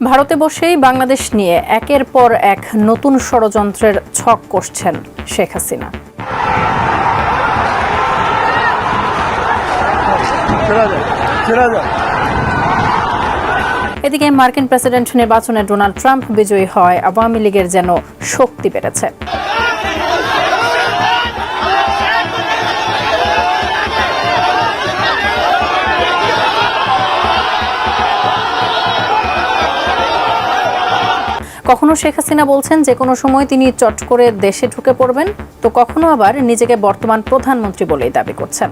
ভারতে বসেই বাংলাদেশ নিয়ে একের পর এক নতুন ষড়যন্ত্রের ছক কষছেন শেখ হাসিনা। এদিকে মার্কিন প্রেসিডেন্ট নির্বাচনে ডোনাল্ড ট্রাম্প বিজয়ী হয় আওয়ামী লীগের যেন শক্তি বেড়েছে। কখনো শেখ হাসিনা বলছেন যে কোনো সময় তিনি চট করে দেশে ঢুকে পড়বেন? তো কখনো আবার নিজেকে বর্তমান প্রধানমন্ত্রী বলেই দাবি করছেন।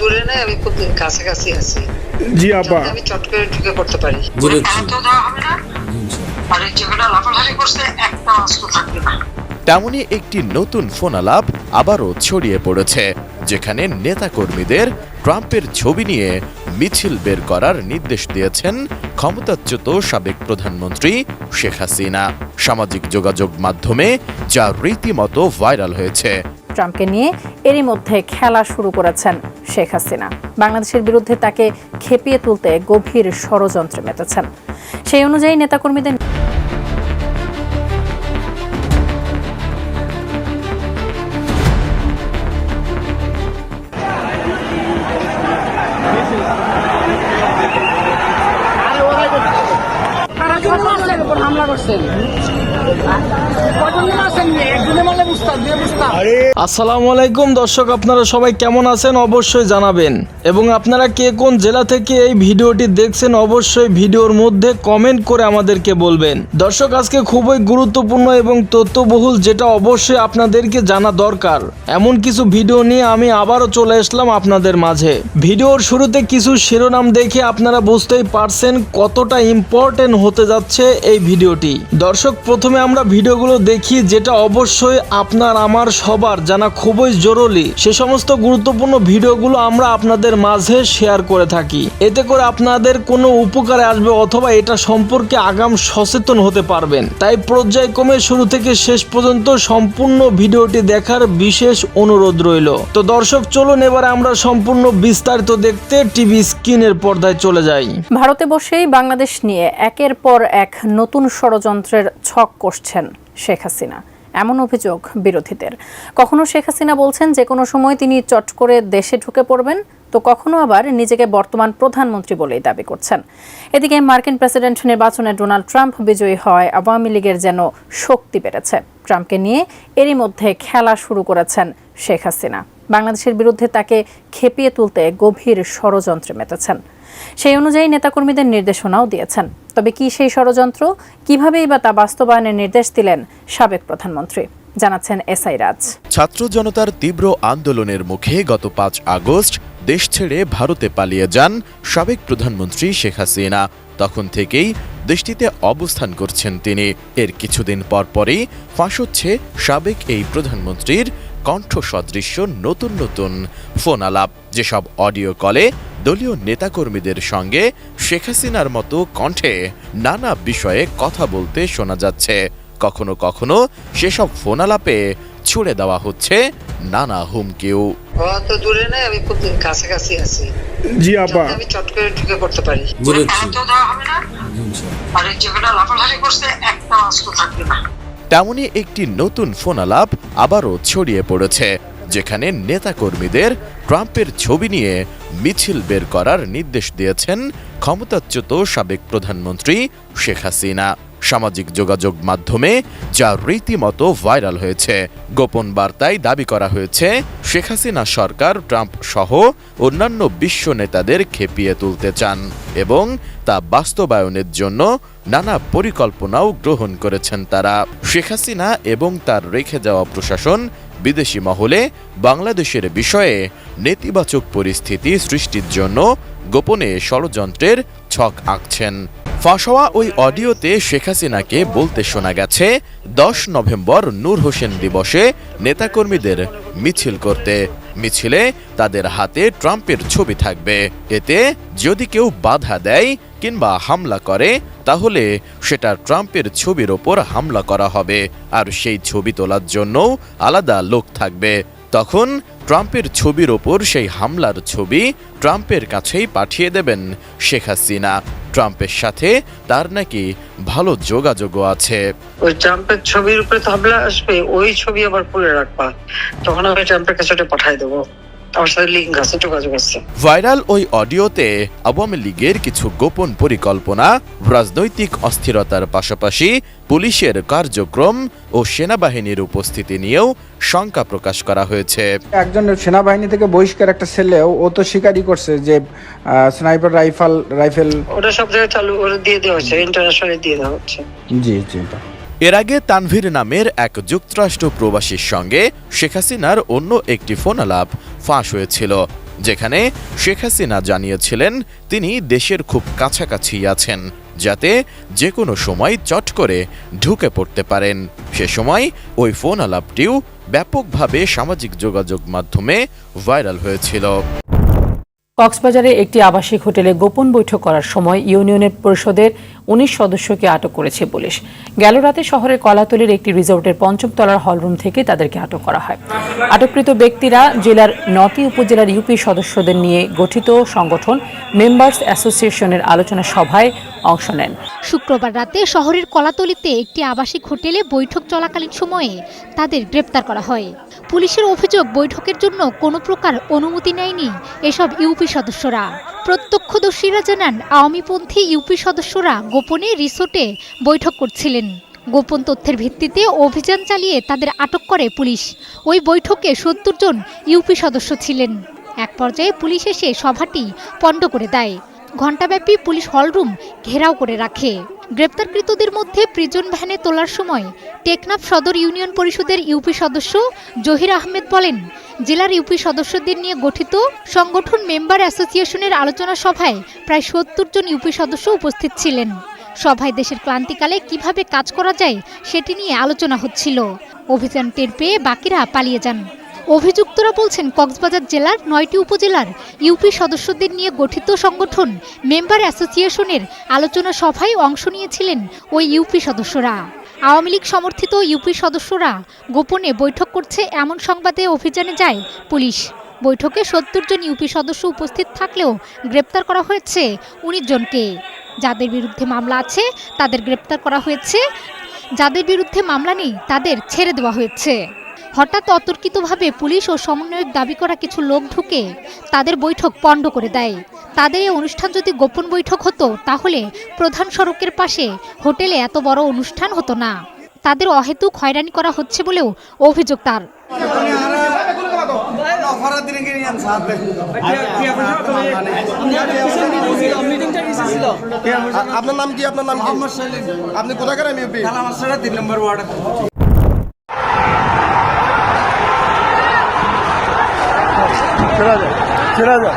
দূরে নেই আমি খুব কাছাকাছি আছি। জি আপা আমি চট করে ঢুকে পড়তে পারি। এত দেওয়া হবে না। আর এই লাফালাফি করছে একটা অস্ত্র থাকবে না। তেমনই একটি নতুন ফোনালাপ আবারও ছড়িয়ে পড়েছে যেখানে নেতাকর্মীদের ট্রাম্পের ছবি নিয়ে মিছিল বের করার নির্দেশ দিয়েছেন ক্ষমতাচ্যুত সাবেক প্রধানমন্ত্রী শেখ হাসিনা। সামাজিক যোগাযোগ মাধ্যমে যা রীতিমতো ভাইরাল হয়েছে। ট্রাম্পকে নিয়ে এরই মধ্যে খেলা শুরু করেছেন শেখ হাসিনা। বাংলাদেশের বিরুদ্ধে তাকে খেপিয়ে তুলতে গভীর ষড়যন্ত্রে মেতেছেন সেই অনুযায়ী নেতাকর্মীদের আসসালামু আলাইকুম দর্শক, আপনারা সবাই কেমন আছেন অবশ্যই জানাবেন। এবং আপনারা কে কোন জেলা থেকে এই ভিডিওটি দেখছেন অবশ্যই ভিডিওর মধ্যে কমেন্ট করে আমাদেরকে বলবেন। দর্শক, আজকে খুবই গুরুত্বপূর্ণ এবং তথ্যবহুল যেটা অবশ্যই আপনাদেরকে জানা দরকার। এমন কিছু ভিডিও নিয়ে আমি আবারও চলে আসলাম আপনাদের মাঝে। ভিডিওর শুরুতে কিছু শিরোনাম দেখে আপনারা বুঝতেই পারছেন কতটা ইম্পর্টেন্ট হতে যাচ্ছে এই ভিডিওটি। দর্শক, প্রথমে আমরা ভিডিওগুলো দেখি যেটা অবশ্যই আপনার, আমার, সবার জানা খুবই জরুরি। সে সমস্ত গুরুত্বপূর্ণ ভিডিওগুলো আমরা আপনাদের মাঝে শেয়ার করে থাকি। এতে করে আপনাদের কোনো উপকারে আসবে অথবা এটা সম্পর্কে আগাম সচেতন হতে পারবেন। তাই পর্যায়ক্রমে শুরু থেকে শেষ পর্যন্ত সম্পূর্ণ ভিডিওটি দেখার বিশেষ অনুরোধ রইল। তো দর্শক, চলুন এবারে আমরা সম্পূর্ণ বিস্তারিত দেখতে টিভি স্ক্রিনের পর্দায় চলে যাই। ভারতে বসেই বাংলাদেশ নিয়ে একের পর এক নতুন ষড়যন্ত্রের ছক কষছেন শেখ হাসিনা। এমন অভিযোগ বিরোধীদের। কখনো শেখ হাসিনা বলছেন যে কোনো সময় তিনি চট করে দেশে ঢুকে পড়বেন, তো কখনো আবার নিজেকে বর্তমান প্রধানমন্ত্রী বলেই দাবি করছেন। এদিকে মার্কিন প্রেসিডেন্ট নির্বাচনে ডোনাল্ড ট্রাম্প বিজয়ী হয়, আওয়ামী লীগের যেন শক্তি বেড়েছে। ট্রাম্পকে নিয়ে এরই মধ্যে খেলা শুরু করেছেন শেখ হাসিনা। বাংলাদেশের বিরুদ্ধে তাকে খেপিয়ে তুলতে গভীর ষড়যন্ত্রে মেতেছেন। সেই অনুযায়ী নেতাকর্মীদের নির্দেশনাও দিয়েছেন। তবে কি সেই ষড়যন্ত্র? কিভাবেই বা তা বাস্তবায়নের নির্দেশ দিলেন সাবেক প্রধানমন্ত্রী, জানাচ্ছেন এসআই রাজ। ছাত্র জনতার তীব্র আন্দোলনের মুখে গত পাঁচ আগস্ট দেশ ছেড়ে ভারতে পালিয়ে যান সাবেক প্রধানমন্ত্রী শেখ হাসিনা। তখন থেকেই দেশটিতে অবস্থান করছেন তিনি। এর কিছুদিন পর পরই ফাঁস হচ্ছে সাবেক এই প্রধানমন্ত্রীর কণ্ঠ সদৃশ্য নতুন নতুন ফোন আলাপ যেসব অডিও কলে দলীয় নেতাকর্মীদের সঙ্গে শেখ হাসিনার মতো কণ্ঠে নানা বিষয়ে কথা বলতে শোনা যাচ্ছে। কখনো কখনো সেসব ফোনালাপে ছুড়ে দেওয়া হচ্ছে নানা হুমকিও। তো দূরে নেই আমি খুব কাছাকাছি আছি। জি আপা। আমি চট করে ঢুকে পড়তে পারি। এত দেওয়া হবে না? আর লাফালাফি করছে একটা অস্ত্র থাকবে না। তেমনই একটি নতুন ফোনালাপ আবারও ছড়িয়ে পড়েছে, যেখানে নেতাকর্মীদের ট্রাম্পের ছবি নিয়ে মিছিল বের করার নির্দেশ দিয়েছেন ক্ষমতাচ্যুত সাবেক প্রধানমন্ত্রী শেখ হাসিনা। সামাজিক যোগাযোগ মাধ্যমে, যা রীতিমতো ভাইরাল হয়েছে। গোপন বার্তায় দাবি করা হয়েছে, শেখ হাসিনা সরকার, ট্রাম্প সহ অন্যান্য বিশ্ব নেতাদের খেপিয়ে তুলতে চান এবং তা বাস্তবায়নের জন্য নানা পরিকল্পনাও গ্রহণ করেছেন তারা। শেখ হাসিনা এবং তার রেখে যাওয়া প্রশাসন বিদেশি মহলে বাংলাদেশের বিষয়ে নেতিবাচক পরিস্থিতি সৃষ্টির জন্য গোপনে ষড়যন্ত্রের ছক আঁকছেন। ফাঁস হওয়া ওই অডিওতে শেখ হাসিনাকে বলতে শোনা গেছে, দশ নভেম্বর নূর হোসেন দিবসে নেতাকর্মীদের মিছিল করতে। মিছিলে তাদের হাতে ট্রাম্পের ছবি থাকবে। এতে যদি কেউ বাধা দেয় কিংবা হামলা করে, তাহলে সেটা ট্রাম্পের ছবির ওপর হামলা করা হবে। আর সেই ছবি তোলার জন্যও আলাদা লোক থাকবে। তখন ট্রাম্পের ছবির ওপর সেই হামলার ছবি ট্রাম্পের কাছেই পাঠিয়ে দেবেন শেখ হাসিনা। ট্রাম্পের সাথে, তার নাকি ভালো যোগাযোগ আছে। ওই ট্রাম্পের ছবির উপরে তো হামলা আসবে, ওই ছবি আবার পড়ে রাখবা। তখন আমি ট্রাম্পের কাছে পাঠাই দেবো। ভাইরাল ওই অডিওতে আওয়ামী লীগের কিছু গোপন পরিকল্পনা রাজনৈতিক অস্থিরতার পাশাপাশি পুলিশের কার্যক্রম ও সেনাবাহিনীর উপস্থিতি নিয়েও শঙ্কা প্রকাশ করা হয়েছে। একজন সেনাবাহিনী থেকে বহিষ্কার একটা ছেলেও ও তো স্বীকারই করছে যে স্নাইপার রাইফেল রাইফেল ওটা সব জায়গায় চালু ওটা দিয়ে দেওয়া হচ্ছে ইন্টারন্যাশনালি দিয়ে দেওয়া হচ্ছে। জি জি এর আগে তানভীর নামের এক যুক্তরাষ্ট্র প্রবাসীর সঙ্গে শেখ হাসিনার অন্য একটি ফোন আলাপ ফাঁস হয়েছিল, যেখানে শেখ হাসিনা জানিয়েছিলেন তিনি দেশের খুব কাছাকাছি আছেন, যাতে যে কোনো সময় চট করে ঢুকে পড়তে পারেন। সে সময় ওই ফোন আলাপটিও ব্যাপকভাবে সামাজিক যোগাযোগ মাধ্যমে ভাইরাল হয়েছিল। কক্সবাজারে একটি আবাসিক হোটেলে গোপন বৈঠক করার সময় ইউনিয়নের পরিষদের উনিশ সদস্যকে আটক করেছে পুলিশ। গেল রাতে শহরের কলাতলির একটি রিসোর্টের পঞ্চম তলার হলরুম থেকে তাদেরকে আটক করা হয়। আটককৃত ব্যক্তিরা জেলার নটি উপজেলার ইউপি সদস্যদের নিয়ে গঠিত সংগঠন মেম্বার্স অ্যাসোসিয়েশনের আলোচনা সভায় অংশ নেন। শুক্রবার রাতে শহরের কলাতলিতে একটি আবাসিক হোটেলে বৈঠক চলাকালীন সময়ে তাদের গ্রেপ্তার করা হয়। পুলিশের অভিযোগ, বৈঠকের জন্য কোনো প্রকার অনুমতি নেয়নি এসব ইউপি সদস্যরা। প্রত্যক্ষদর্শীরা জানান, আওয়ামীপন্থী ইউপি সদস্যরা গোপনে রিসোর্টে বৈঠক করছিলেন। গোপন তথ্যের ভিত্তিতে অভিযান চালিয়ে তাদের আটক করে পুলিশ। ওই বৈঠকে সত্তর জন ইউপি সদস্য ছিলেন। এক পর্যায়ে পুলিশ এসে সভাটি পণ্ড করে দেয়। ঘণ্টাব্যাপী পুলিশ হলরুম ঘেরাও করে রাখে। গ্রেপ্তারকৃতদের মধ্যে প্রিজন ভ্যানে তোলার সময় টেকনাফ সদর ইউনিয়ন পরিষদের ইউপি সদস্য জহির আহমেদ বলেন জেলার ইউপি সদস্যদের নিয়ে গঠিত সংগঠন মেম্বার অ্যাসোসিয়েশনের আলোচনা সভায় প্রায় সত্তর জন ইউপি সদস্য উপস্থিত ছিলেন। সভায় দেশের ক্লান্তিকালে কীভাবে কাজ করা যায় সেটি নিয়ে আলোচনা হচ্ছিল। অভিযান টের পেয়ে বাকিরা পালিয়ে যান। অভিযুক্তরা বলছেন, কক্সবাজার জেলার নয়টি উপজেলার ইউপি সদস্যদের নিয়ে গঠিত সংগঠন মেম্বার অ্যাসোসিয়েশনের আলোচনা সভায় অংশ নিয়েছিলেন ওই ইউপি সদস্যরা। আওয়ামী লীগ সমর্থিত ইউপি সদস্যরা গোপনে বৈঠক করছে এমন সংবাদে অভিযানে যায় পুলিশ। বৈঠকে সত্তর জন ইউপি সদস্য উপস্থিত থাকলেও গ্রেপ্তার করা হয়েছে উনিশ জনকে। যাদের বিরুদ্ধে মামলা আছে, তাদের গ্রেপ্তার করা হয়েছে। যাদের বিরুদ্ধে মামলা নেই, তাদের ছেড়ে দেওয়া হয়েছে। হঠাৎ অতর্কিতভাবে পুলিশ ও সমন্বয়ক দাবি করা কিছু লোক ঢুকে তাদের বৈঠক পণ্ড করে দেয়। তাদের এই অনুষ্ঠান যদি গোপন বৈঠক হতো তাহলে প্রধান সড়কের পাশে হোটেলে এত বড় অনুষ্ঠান হতো না। তাদের অহেতুক হয়রানি করা হচ্ছে বলেও অভিযোগ তার। আপনার নাম কি? আপনার নাম আপনি কোথাকার আমি তিন নম্বর ওয়ার্ড। ছেড়া যায় ছেড়া যায়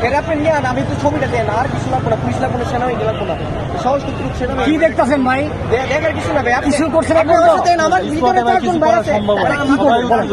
বেড়ে গেলে বলতেছিলাম আমি তো ছবিটা দেন আর কিছু লাগবো না পুলিশ লাগবো না সেনাবাহিনী লাগবো না। সহজ কিন্তু সেনাবাহিনী কি দেখতেছেন ভাই? দেখার কিছু না ভাই কিছু করছেন আপনি আমার সাথে আমার ভিতরে তো একজন ভাই আছে। কি করব বলেন?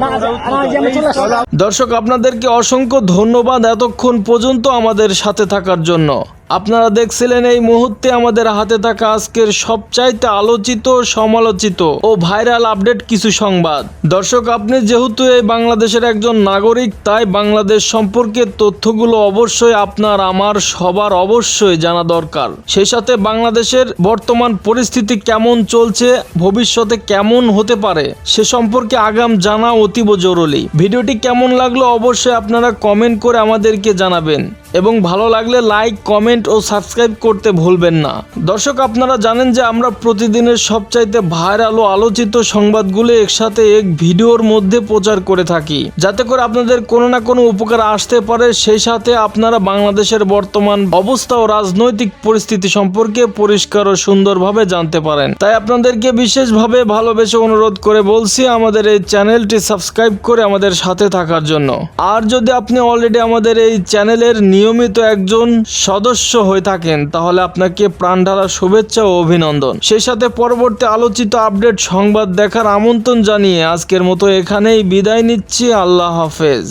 না, আমার যে আমি চলে আসছি। দর্শক আপনাদেরকে অসংখ্য ধন্যবাদ এতক্ষণ পর্যন্ত আমাদের সাথে থাকার জন্য। আপনারা দেখছিলেন এই মুহূর্তে আমাদের হাতে থাকা আজকের সবচাইতে আলোচিত সমালোচিত ও ভাইরাল আপডেট কিছু সংবাদ। দর্শক, আপনি যেহেতু এই বাংলাদেশের একজন নাগরিক, তাই বাংলাদেশ সম্পর্কে তথ্যগুলো অবশ্যই আপনার, আমার, সবার অবশ্যই জানা দরকার। সেই সাথে বাংলাদেশের বর্তমান পরিস্থিতি কেমন চলছে, ভবিষ্যতে কেমন হতে পারে, সে সম্পর্কে আগাম জানা অতীব জরুরি। ভিডিওটি কেমন লাগল অবশ্যই আপনারা কমেন্ট করে আমাদেরকে জানাবেন। এবং ভালো লাগলে লাইক কমেন্ট ও সাবস্ক্রাইব করতে ভুলবেন না। দর্শক, আপনারা জানেন যে আমরা প্রতিদিনের সবচাইতে ভাইরাল ও আলোচিত সংবাদগুলো একসাথে এক ভিডিওর মধ্যে প্রচার করে থাকি। যাতে করে আপনাদের কোনো না কোনো উপকার আসতে পারে, সেই সাথে আপনারা বাংলাদেশের বর্তমান অবস্থা ও রাজনৈতিক পরিস্থিতি সম্পর্কে পরিষ্কার ও সুন্দরভাবে জানতে পারেন। তাই আপনাদেরকে বিশেষভাবে ভালোবেসে অনুরোধ করে বলছি, আমাদের এই চ্যানেলটি সাবস্ক্রাইব করে আমাদের সাথে থাকার জন্য। আর যদি আপনি অলরেডি আমাদের এই চ্যানেলের নিয়মিত একজন সদস্য হয়ে থাকেন, তাহলে আপনাকে প্রাণঢালা শুভেচ্ছা ও অভিনন্দন। সেই সাথে পরবর্তী আলোচিত আপডেট সংবাদ দেখার আমন্ত্রণ জানিয়ে আজকের মতো এখানেই বিদায় নিচ্ছি। আল্লাহ হাফেজ।